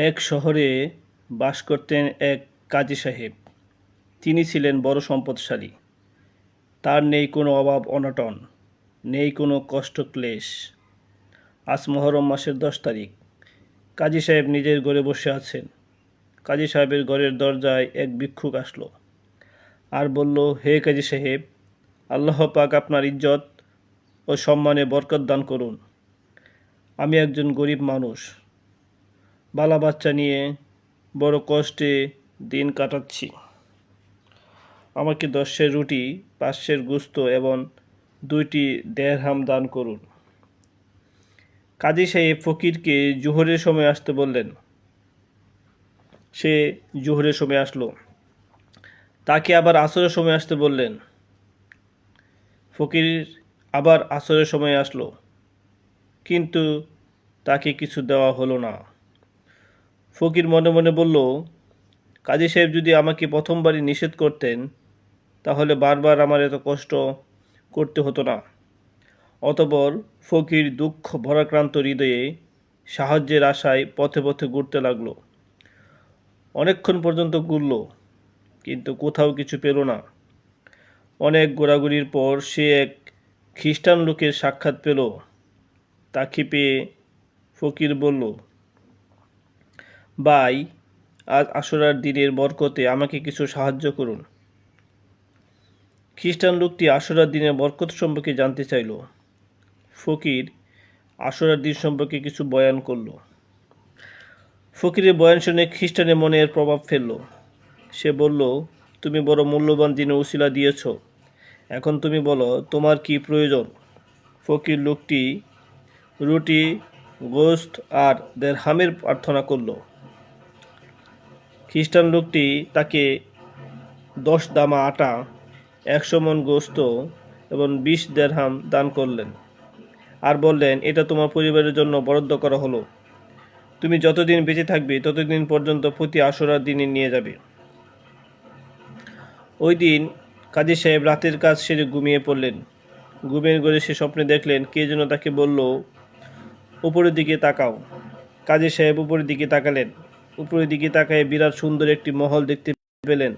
এক শহরে বাস করতেন এক কাজী সাহেব। তিনি ছিলেন বড় সম্পদশালী। তার নেই কোনো অভাব অনটন, নেই কোনো কষ্ট ক্লেশ। আজ মহরম মাসের দশ তারিখ। কাজী সাহেব নিজের ঘরে বসে আছেন। কাজী সাহেবের ঘরের দরজায় এক ভিক্ষুক আসলো। আর বলল, হে কাজী সাহেব, আল্লাহ পাক আপনার ইজ্জত ও সম্মানে বরকত দান করুন। আমি একজন গরিব মানুষ। বালা বাচ্চা নিয়ে বড় কষ্টে দিন কাটাচ্ছি। আমাকে দশের রুটি পাঁচশের গুস্ত এবং দুইটি দেড়হাম দান করুন। কাজী সাহেব ফকিরকে জোহরের সময় আসতে বললেন। সে জোহরের সময় আসলো। তাকে আবার আসরের সময় আসতে বললেন। ফকির আবার আসরের সময় আসলো। কিন্তু তাকে কিছু দেওয়া হলো না। ফকির মনে মনে বলল, কাজী সাহেব, যদি আমাকে প্রথমবারই নিষেধ করতেন, তাহলে বারবার আমার এত কষ্ট করতে হতো না। অতপর ফকির দুঃখ ভরাক্রান্ত হৃদয়ে সাহায্যের আশায় পথে পথে ঘুরতে লাগল। অনেকক্ষণ পর্যন্ত ঘুরল, কিন্তু কোথাও কিছু পেল না। অনেক ঘোরাঘুরির পর সে এক খ্রিস্টান লোকের সাক্ষাৎ পেল। তাকে পেয়ে ফকির বলল ভাই আজ আশুরার দিনের বরকতে আমাকে কিছু সাহায্য করুন। খ্রিস্টান লোকটি আশুরার দিনের বরকত সম্পর্কে জানতে চাইল। ফকির আশুরার দিন সম্পর্কে কিছু বয়ান করল। ফকিরের বয়ান শুনে খ্রিস্টানের মনে এর প্রভাব ফেলল। সে বলল, তুমি বড় মূল্যবান দিনে উশিলা দিয়েছ। এখন তুমি বলো, তোমার কি প্রয়োজন? ফকির লোকটি রুটি গোস্ত আর দেড়হামের প্রার্থনা করল। খ্রিস্টান লোকটি তাকে দশ দামা আটা, একশো মন গোস্ত এবং বিশ দেড়হাম দান করলেন আর বললেন, এটা তোমার পরিবারের জন্য বরাদ্দ করা হলো। তুমি যতদিন বেঁচে থাকবে, ততদিন পর্যন্ত প্রতি আশরার দিনে নিয়ে যাবে। ওই দিন কাজী সাহেব রাতের কাজ সেরে ঘুমিয়ে পড়লেন। ঘুমের ঘরে সে স্বপ্নে দেখলেন, কে যেন তাকে বলল, উপরের দিকে তাকাও। কাজী সাহেব উপরের দিকে তাকালেন। উপরের দিকে তাকায় বিরাট সুন্দর একটি মহল দেখতে পেলেন।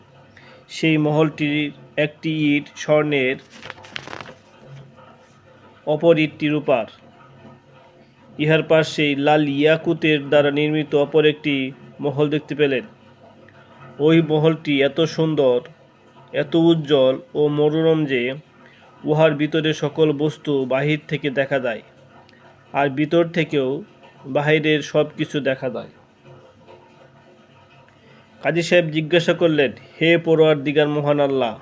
সেই মহলটির একটি ইট স্বর্ণের অপর ইটটি রূপার। ইহার পাশেই লাল ইয়াকুতের দ্বারা নির্মিত অপর একটি মহল দেখতে পেলেন। ওই মহলটি এত সুন্দর, এত উজ্জ্বল ও মনোরম যে উহার ভিতরে সকল বস্তু বাহির থেকে দেখা যায় আর ভিতর থেকেও বাহিরের সব কিছু দেখা যায় কাজী সাহেব জিজ্ঞাসা করলেন, হে পড়োয়ার দিগার মহান আল্লাহ,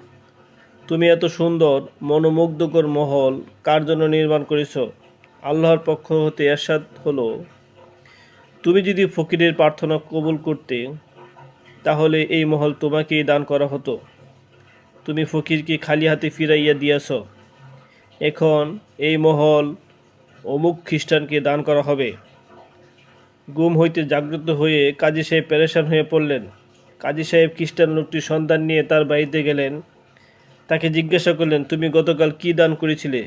তুমি এত সুন্দর, মনোমুগ্ধকর মহল কার জন্য নির্মাণ করেছ? আল্লাহর পক্ষ হতে এরশাদ হলো, তুমি যদি ফকিরের প্রার্থনা কবুল করতে, তাহলে এই মহল তোমাকেই দান করা হতো। তুমি ফকিরকে খালি হাতে ফিরাইয়া দিয়াছ। এখন এই মহল অমুক খ্রিস্টানকে দান করা হবে। গুম হইতে জাগ্রত হয়ে কাজী সাহেব পেরেশান হয়ে পড়লেন। কাজী সাহেব খ্রিস্টান লোকটির সন্ধান নিয়ে তার বাড়িতে গেলেন। তাকে জিজ্ঞাসা করলেন, তুমি গতকাল কি দান করেছিলে?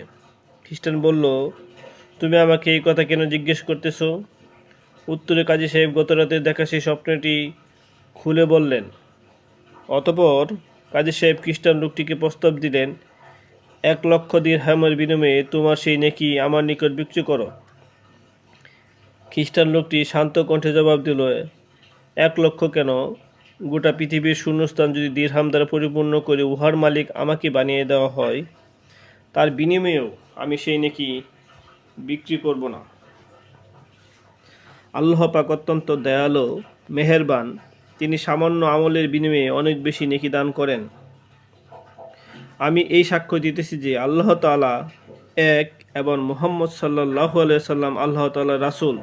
খ্রিস্টান বলল, তুমি আমাকে এই কথা কেন জিজ্ঞেস করতেছো? উত্তরে কাজী সাহেব গত রাতে দেখা সেই স্বপ্নটি খুলে বললেন। অতপর কাজী সাহেব খ্রিস্টান লোকটিকে প্রস্তাব দিলেন, এক লক্ষ দিন দিরহামের বিনিময়ে তোমার সেই নেকি আমার নিকট বিক্রি করো। খ্রিস্টান লোকটি শান্ত কণ্ঠে জবাব দিল, এক লক্ষ কেন? গোটা পৃথিবীর শূন্যস্থান যদি দীর্হাম দ্বারা পরিপূর্ণ করে উহার মালিক আমাকে বানিয়ে দেওয়া হয়, তার বিনিময়েও আমি সেই নাকি বিক্রি করব না। আল্লাহ পাক অত্যন্ত দয়ালু, মেহেরবান, তিনি সামান্য আমলের বিনিময়ে অনেক বেশি নেকি দান করেন। আমি এই সাক্ষ্য দিতেছি যে আল্লাহ তালা এক এবং মোহাম্মদ সাল্লাহ সাল্লাম আল্লাহ তাল্লাহ রাসুল।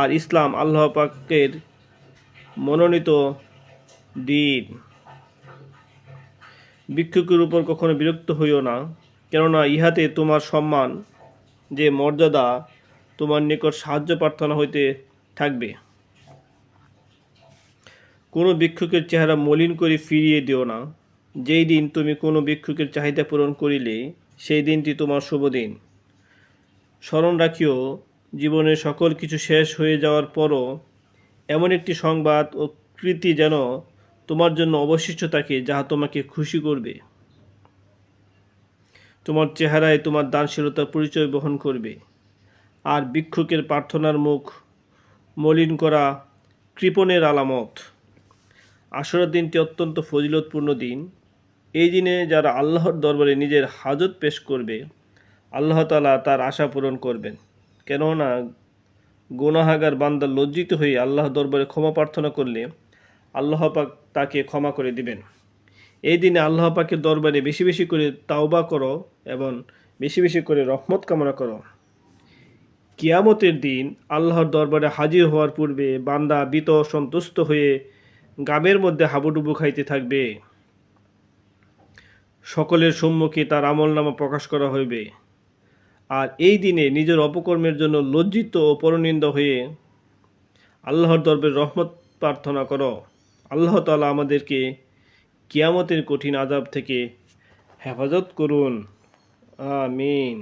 আর ইসলাম আল্লাহ পাকের মনোনীত দিন। ভিক্ষুকের উপর কখনো বিরক্ত হইও না, কেননা ইহাতে তোমার সম্মান যে মর্যাদা তোমার নিকট সাহায্য প্রার্থনা হইতে থাকবে। কোনো ভিক্ষুকের চেহারা মলিন করে ফিরিয়ে দিও না। যেই দিন তুমি কোনো ভিক্ষুকের চাহিদা পূরণ করিলে, সেই দিনটি তোমার শুভ দিন। স্মরণ রাখিও জীবনের সকল কিছু শেষ হয়ে যাওয়ার পরও এমন একটি সংবাদ ও কৃতি যেন তোমার জন্য অবশিষ্ট থাকে যাহা তোমাকে খুশি করবে। তোমার চেহারায় তোমার দানশীলতার পরিচয় বহন করবে। আর ভিক্ষুকের প্রার্থনার মুখ মলিন করা কৃপণের আলামত। আশরার দিনটি অত্যন্ত ফজিলতপূর্ণ দিন। এই দিনে যারা আল্লাহর দরবারে নিজের হাজত পেশ করবে, আল্লাহ তালা তার আশা পূরণ করবেন। কেননা, গোনাহাগার বান্দা লজ্জিত হয়ে আল্লাহ দরবারে ক্ষমা প্রার্থনা করলে আল্লাহ পাক তাকে ক্ষমা করে দিবেন। এই দিনে আল্লাহ পাকের দরবারে বেশি বেশি করে তাওবা করো এবং বেশি বেশি করে রহমত কামনা করো। কিয়ামতের দিন আল্লাহর দরবারে হাজির হওয়ার পূর্বে বান্দা বিত সন্তুষ্ট হয়ে গামের মধ্যে হাবুডুবু খাইতে থাকবে। সকলের সম্মুখে তার আমলনামা প্রকাশ করা হইবে। আর এই দিনে নিজের অপকর্মের জন্য লজ্জিত ও পরনিন্দ হয়ে আল্লাহর দরবারে রহমত প্রার্থনা করো। আল্লাহ তালা আমাদেরকে কিয়ামতের কঠিন আজাব থেকে হেফাজত করুন। আমিন।